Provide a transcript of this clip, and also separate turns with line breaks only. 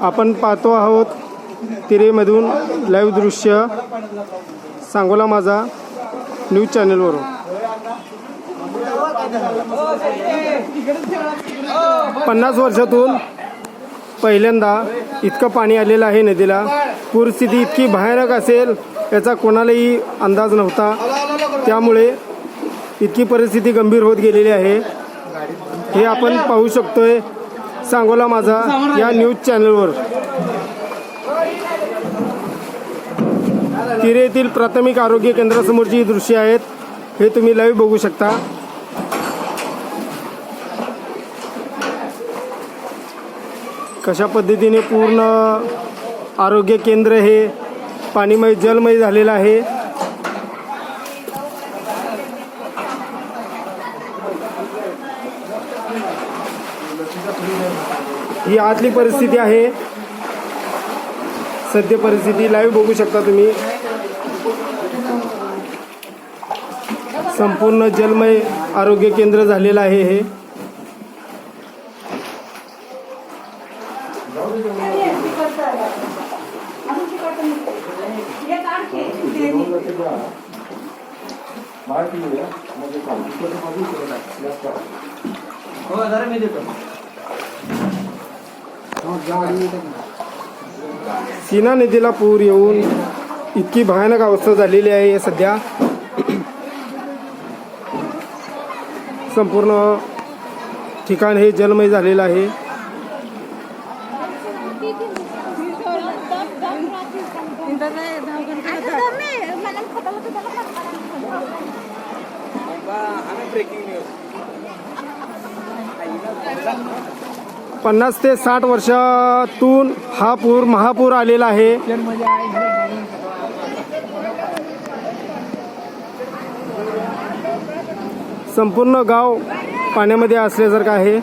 आपण पाहतो आहोत तिरेमधून लाईव्ह दृश्य सांगोला माझा न्यूज चॅनलवरून. पन्नास वर्षातून पहिल्यांदा इतकं पाणी आलेलं आहे नदीला. पूरस्थिती इतकी भयानक असेल याचा कोणालाही अंदाज नव्हता. त्यामुळे इतकी परिस्थिती गंभीर होत गेलेली आहे. हे आपण पाहू शकतोय. सांगोला माझा या न्यूज चॅनलवर. तिरे येथील प्राथमिक आरोग्य केंद्रासमोरची दृश्य आहेत हे तुम्ही लाईव्ह बघू शकता. कशा पद्धतीने पूर्ण आरोग्य केंद्र हे पाणीमय जलमय झालेलं आहे? ही आतली परिस्थिती आहे. सद्य परिस्थिती लाईव्ह बघू शकता तुम्ही. संपूर्ण जलमय आरोग्य केंद्र झालेलं आहे हे.
हो जरा मी देतो.
सीना नदीला पूर येऊन इतकी भयानक अवस्था झालेली आहे सध्या. संपूर्ण ठिकाण हे जलमय झालेलं आहे.
ब्रेकिंग न्यूज
पन्नास ते साठ वर्षातून हा पूर महापूर आलेला आहे. संपूर्ण गाव पाण्यामध्ये असल्यासारखं आहे.